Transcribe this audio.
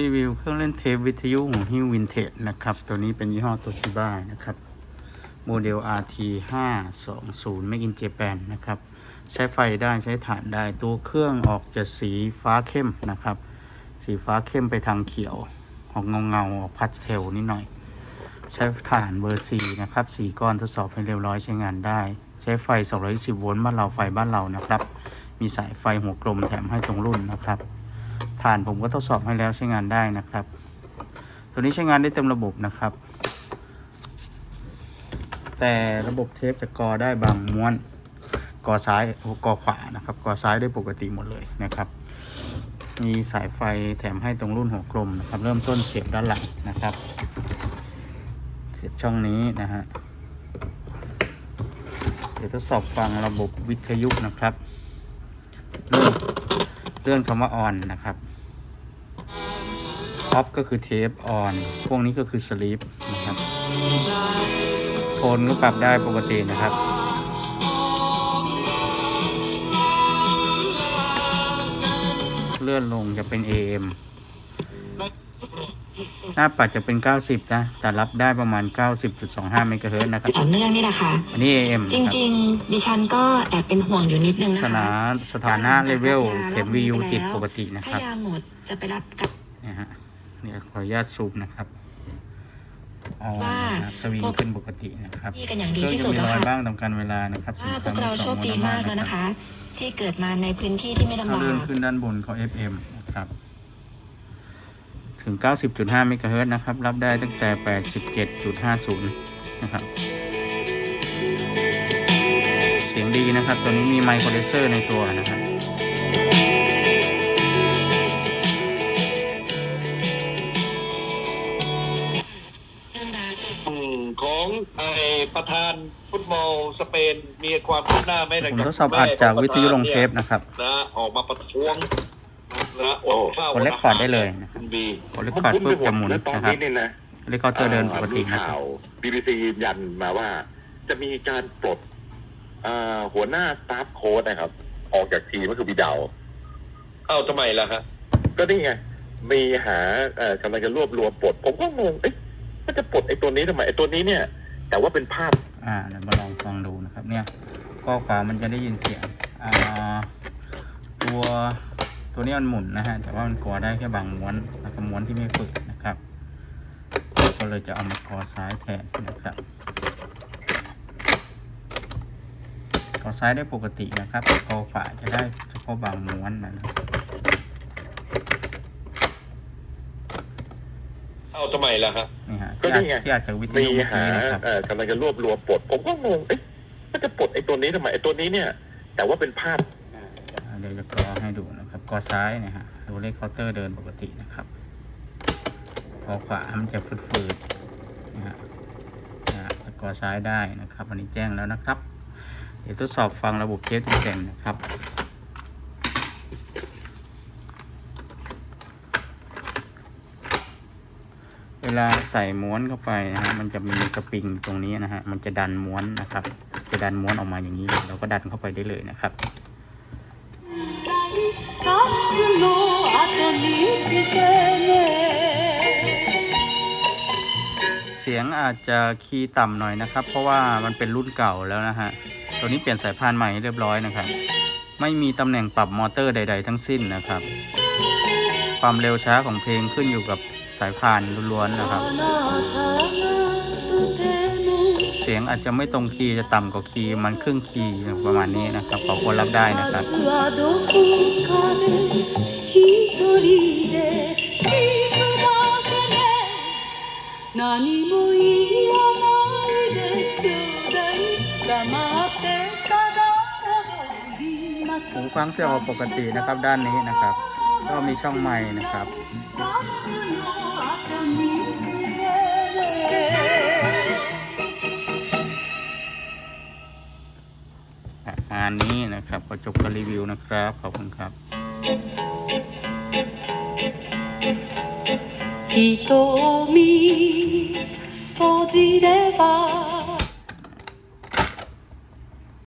รีวิวเครื่องเล่นเทปวิทยุของฮิววินเทจนะครับ ตัวนี้เป็นยี่ห้อโตชิบ้านะครับ โมเดล RT 520 Make in Japan นะครับ ใช้ไฟได้ใช้ถ่านได้ ตัวเครื่องออกจะสีฟ้าเข้มนะครับ สีฟ้าเข้มไปทางเขียว ออกเงาเงาออกพัสเทลนิดหน่อย ใช้ถ่านเบอร์4นะครับสีก้อนทดสอบให้เรียบร้อยใช้งานได้ ใช้ไฟ220โวลต์บ้านเราไฟบ้านเรานะครับ มีสายไฟหัวกลมแถมให้ตรงรุ่นนะครับ ฐานผมก็ทดสอบให้แล้วใช้งานได้นะครับ ตัวนี้ใช้งานได้เต็มระบบนะครับ แต่ระบบเทปจะกอได้บางม้วนกอซ้ายกอขวานะครับกอซ้ายได้ปกติหมดเลยนะครับ มีสายไฟแถมให้ตรงรุ่นหัวกลมนะครับ เริ่มต้นเสียบด้านหลังนะครับ เสียบช่องนี้นะฮะเดี๋ยวทดสอบฟังระบบวิทยุนะครับเรื่องเรื่องคำว่าออนนะครับ ออฟก็คือเทปออน พวกนี้ก็คือสลีปนะครับ โทนก็ปรับได้ปกตินะครับเลื่อนลงจะเป็น AM หน้าปัดจะเป็น 90 นะ แต่รับได้ประมาณ 90.25 เมกะเฮิรตซ์นะครับต่อเนื่องนี่แหละค่ะอันนี้ AM จนะครับริงๆ ดิฉันก็แอบเป็นห่วงอยู่นิดนึงสนะคะถานะสถานะเลเวลเข็ม VU ติดปกตินะคถ้ารับยาหมดจะไปรับกับเนี่ยฮะ เนี่ยขออนุญาตซูมนะครับอ๋อว่านะครับสวิงขึ้นปกตินะครับที่กันอย่างเคดีรื่องที่จะสุดมีแล้วรอยค่ะบ้างตามการเวลานะครับว่าพครั้วงกเราสโชองคมดีลมากแล้วนะนะครัคะบที่เกิดมาในพื้นที่ที่ไม่ถ้าลำบาเลื่อนกขึ้นด้านบนเขา FM นะครับ ถึง 90.5เมกะเฮิรตซ์นะครับ รับได้ตั้งแต่ 87.50 นะครับ เสียงดีนะครับ ตัวนี้มีไมโครเดเซอร์ในตัวนะครับ ประธานฟุตบอลสเปนมีความคืบหน้าไหมหลังผมจากทดสอบอัดจากวิทยุลงเทปนะครับ นะออกมาประท้วงนะอดข้าวกดเลคคอร์ดได้เลยนะครับคุณบีกดเลคคอร์ดเพื่อจะหมุนแล้วตอนนะครับนี้เนี่ยนะเลคคอร์ดเดินปกติมีนะครัข่าบว BBC ยืนยันมาว่า จะมีการปลดเอ่อหัวหน้าสตาฟโค้ดนะครับ ออกจากทีมก็คือวิดาว เอ้าทำไมล่ะฮะ ก็นี่ไง มีหาเอ่อกำลังจะรวบรวมปลด ผมก็งง เอ๊ะมันจะปลดไอ้ตัวนี้ทำไม ไอ้ตัวนี้เนี่ย แต่ว่าเป็นภาพ อ่าเดี๋ยวมาลองฟังดูนะครับ เนี่ย ก็ขวามันจะได้ยินเสียง อ่า ตัวตัวนี้มันหมุนนะฮะ แต่ว่ามันกอได้แค่บางม้วนแล้วก็ม้วนที่ไม่ฝึกนะครับ ก็เลยจะเอามากอซ้ายแทนนะครับ กอซ้ายได้ปกตินะครับกอขวาจะได้เฉพาะบางม้วนนะครับเอ้าทำไมล่ะฮะนี่ ฮะก็ที่อาจนี่ไงที่อาจจะวิทมียุเมื่อหากี้นะครับ เอ่อกำลังจะรวบรวมปลด ผมก็งงเอ๊ะมันจะปลดไอ้ตัวนี้ทำไมไอ้ตัวนี้เนี่ย แต่ว่าเป็นภาพ อ่าเดี๋ยวจะกรอให้ดูนะครับกอซ้ายนะฮะดูเลขเคาน์เตอร์เดินปกตินะครับกอขวามันจะฟืดๆนะฮะนะฮะแต่กอซ้ายได้นะครับวันนี้แจ้งแล้วนะครับ เดี๋ยวทดสอบฟังระบบเทสเต็มๆนะครับ เว ลาใส่ม้วนเข้าไปนะฮะมันจะมีสปริงตรงนี้นะฮะมันจะดันม้วนนะครับ จะดันม้วนออกมาอย่างนี้เราก็ดันเข้าไปได้เลยนะครับเสียงอาจจะคีย์ต่ำหน่อยนะครับ เพราะว่ามันเป็นรุ่นเก่าแล้วนะฮะตัวนี้เปลี่ยนสายพานใหม่เรียบร้อยนะครับ ไม่มีตำแหน่งปรับมอเตอร์ใด ๆ ทั้งสิ้นนะครับ ความเร็วช้าของเพลงขึ้นอยู่กับสายพานล้วนๆนะครับ あなたがとても เสียงอาจจะไม่ตรงคีย์จะต่ำกว่าคีย์มันครึ่งคีย์ประมาณนี้นะครับขอคนรับได้นะครับ はどこかで一人で聞くだけね何も言わないでちょうだい黙ってただ踊りましょ หู う ฟังเสียงออกปกตินะครับ ด้านนี้นะครับ ก็มีช่องใหม่นะครับงานนี้นะครับก็จบการรีวิวนะครับ ขอบคุณครับ瞳閉じれば